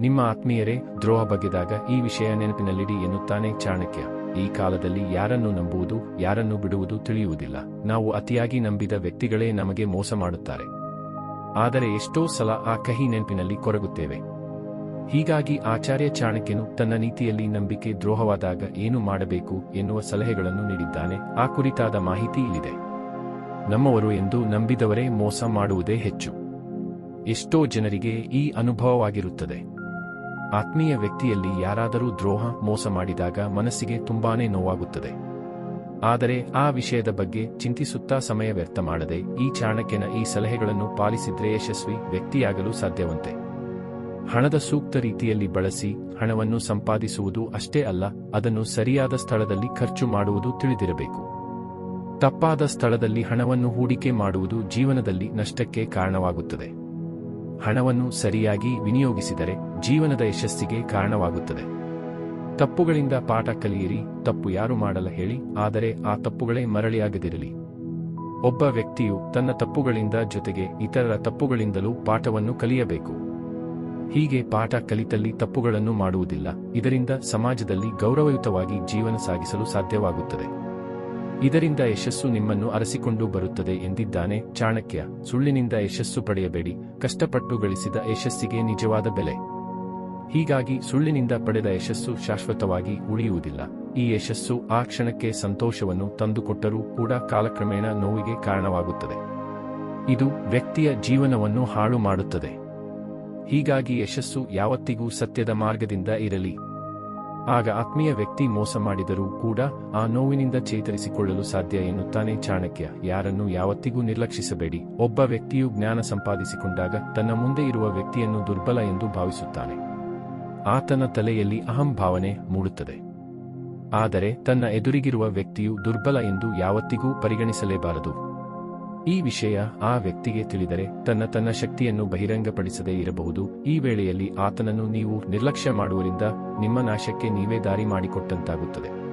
ನಿಮ್ಮ ಆತ್ಮೀಯರೇ, ದ್ರೋಹ ಬಗೆದಾಗ ಈ ವಿಷಯ ನೆನಪಿನಲ್ಲಿಡಿ ಎನ್ನುತ್ತಾನೆ ಚಾಣಕ್ಯ. ಈ ಕಾಲದಲ್ಲಿ ಯಾರನ್ನು ನಂಬುವುದು, ಯಾರನ್ನು ಬಿಡುವುದು ತಿಳಿಯುವುದಿಲ್ಲ. ನಾವು ಅತಿಯಾಗಿ ನಂಬಿದ ವ್ಯಕ್ತಿಗಳೇ ನಮಗೆ ಮೋಸ ಮಾಡುತ್ತಾರೆ. ಆದರೆ ಎಷ್ಟೋ ಸಲ ಆ ಕಹಿ ನೆನಪಿನಲ್ಲಿ ಕೊರಗುತ್ತೇವೆ. ಹೀಗಾಗಿ ಆಚಾರ್ಯ ಚಾಣಕ್ಯನು ತನ್ನ ನೀತಿಯಲ್ಲಿ ನಂಬಿಕೆ, ದ್ರೋಹವಾದಾಗ ಏನು ಮಾಡಬೇಕು ಎನ್ನುವ ಸಲಹೆಗಳನ್ನು ನೀಡಿದ್ದಾನೆ. ಆ ಕುರಿತಾದ ಮಾಹಿತಿ ಇಲ್ಲಿದೆ. ನಮ್ಮವರು ಎಂದು ನಂಬಿದವರೇ ಮೋಸ ಮಾಡುವುದೇ ಹೆಚ್ಚು. ಎಷ್ಟೋ ಜನರಿಗೆ ಈ ಅನುಭವವಾಗಿರುತ್ತದೆ. ಆತ್ಮೀಯ ವ್ಯಕ್ತಿಯಲ್ಲಿ ಯಾರಾದರೂ ದ್ರೋಹ, ಮೋಸ ಮಾಡಿದಾಗ ಮನಸ್ಸಿಗೆ ತುಂಬಾನೇ ನೋವಾಗುತ್ತದೆ. ಆದರೆ ಆ ವಿಷಯದ ಬಗ್ಗೆ ಚಿಂತಿಸುತ್ತಾ ಸಮಯ ವ್ಯರ್ಥ ಮಾಡದೆ ಈ ಚಾಣಕ್ಯನ ಈ ಸಲಹೆಗಳನ್ನು ಪಾಲಿಸಿದ್ರೆ ಯಶಸ್ವಿ ವ್ಯಕ್ತಿಯಾಗಲು ಸಾಧ್ಯವಂತೆ. ಹಣದ ಸೂಕ್ತ ರೀತಿಯಲ್ಲಿ ಬಳಸಿ ಹಣವನ್ನು ಸಂಪಾದಿಸುವುದು ಅಷ್ಟೇ ಅಲ್ಲ, ಅದನ್ನು ಸರಿಯಾದ ಸ್ಥಳದಲ್ಲಿ ಖರ್ಚು ಮಾಡುವುದು ತಿಳಿದಿರಬೇಕು. ತಪ್ಪಾದ ಸ್ಥಳದಲ್ಲಿ ಹಣವನ್ನು ಹೂಡಿಕೆ ಮಾಡುವುದು ಜೀವನದಲ್ಲಿ ನಷ್ಟಕ್ಕೆ ಕಾರಣವಾಗುತ್ತದೆ. ಹಣವನ್ನು ಸರಿಯಾಗಿ ವಿನಿಯೋಗಿಸಿದರೆ ಜೀವನದ ಯಶಸ್ಸಿಗೆ ಕಾರಣವಾಗುತ್ತದೆ. ತಪ್ಪುಗಳಿಂದ ಪಾಠ ಕಲಿಯಿರಿ, ತಪ್ಪು ಯಾರು ಮಾಡಲ್ಲ ಹೇಳಿ, ಆದರೆ ಆ ತಪ್ಪುಗಳೇ ಮರಳಿಯಾಗದಿರಲಿ. ಒಬ್ಬ ವ್ಯಕ್ತಿಯು ತನ್ನ ತಪ್ಪುಗಳಿಂದ ಜೊತೆಗೆ ಇತರರ ತಪ್ಪುಗಳಿಂದಲೂ ಪಾಠವನ್ನು ಕಲಿಯಬೇಕು. ಹೀಗೆ ಪಾಠ ಕಲಿತಲ್ಲಿ ತಪ್ಪುಗಳನ್ನು ಮಾಡುವುದಿಲ್ಲ, ಇದರಿಂದ ಸಮಾಜದಲ್ಲಿ ಗೌರವಯುತವಾಗಿ ಜೀವನ ಸಾಗಿಸಲು ಸಾಧ್ಯವಾಗುತ್ತದೆ. ಇದರಿಂದ ಯಶಸ್ಸು ನಿಮ್ಮನ್ನು ಅರಸಿಕೊಂಡು ಬರುತ್ತದೆ ಎಂದಿದ್ದಾನೆ. ಚಾಣಕ್ಯ, ಸುಳ್ಳಿನಿಂದ ಯಶಸ್ಸು ಪಡೆಯಬೇಡಿ. ಕಷ್ಟಪಟ್ಟು ಗಳಿಸಿದ ಯಶಸ್ಸಿಗೆ ನಿಜವಾದ ಬೆಲೆ. ಹೀಗಾಗಿ ಸುಳ್ಳಿನಿಂದ ಪಡೆದ ಯಶಸ್ಸು ಶಾಶ್ವತವಾಗಿ ಉಳಿಯುವುದಿಲ್ಲ. ಈ ಯಶಸ್ಸು ಆ ಕ್ಷಣಕ್ಕೆ ಸಂತೋಷವನ್ನು ತಂದುಕೊಟ್ಟರೂ ಕೂಡ ಕಾಲಕ್ರಮೇಣ ನೋವಿಗೆ ಕಾರಣವಾಗುತ್ತದೆ. ಇದು ವ್ಯಕ್ತಿಯ ಜೀವನವನ್ನು ಹಾಳು ಮಾಡುತ್ತದೆ. ಹೀಗಾಗಿ ಯಶಸ್ಸು ಯಾವತ್ತಿಗೂ ಸತ್ಯದ ಮಾರ್ಗದಿಂದ ಇರಲಿ. ಆಗ ಆತ್ಮೀಯ ವ್ಯಕ್ತಿ ಮೋಸ ಮಾಡಿದರೂ ಕೂಡ ಆ ನೋವಿನಿಂದ ಚೇತರಿಸಿಕೊಳ್ಳಲು ಸಾಧ್ಯ ಎನ್ನುತ್ತಾನೆ ಚಾಣಕ್ಯ. ಯಾರನ್ನು ಯಾವತ್ತಿಗೂ ನಿರ್ಲಕ್ಷಿಸಬೇಡಿ. ಒಬ್ಬ ವ್ಯಕ್ತಿಯು ಜ್ಞಾನ ಸಂಪಾದಿಸಿಕೊಂಡಾಗ ತನ್ನ ಮುಂದೆ ಇರುವ ವ್ಯಕ್ತಿಯನ್ನು ದುರ್ಬಲ ಎಂದು ಭಾವಿಸುತ್ತಾನೆ. ಆತನ ತಲೆಯಲ್ಲಿ ಅಹಂ ಭಾವನೆ ಮೂಡುತ್ತದೆ. ಆದರೆ ತನ್ನ ಎದುರಿಗಿರುವ ವ್ಯಕ್ತಿಯು ದುರ್ಬಲ ಎಂದು ಯಾವತ್ತಿಗೂ ಪರಿಗಣಿಸಲೇಬಾರದು. ಈ ವಿಷಯ ಆ ವ್ಯಕ್ತಿಗೆ ತಿಳಿದರೆ ತನ್ನ ತನ್ನ ಶಕ್ತಿಯನ್ನು ಬಹಿರಂಗಪಡಿಸದೇ ಇರಬಹುದು. ಈ ವೇಳೆಯಲ್ಲಿ ಆತನನ್ನು ನೀವು ನಿರ್ಲಕ್ಷ್ಯ ಮಾಡುವುದರಿಂದ ನಿಮ್ಮ ನಾಶಕ್ಕೆ ನೀವೇ ದಾರಿ ಮಾಡಿಕೊಟ್ಟಂತಾಗುತ್ತದೆ.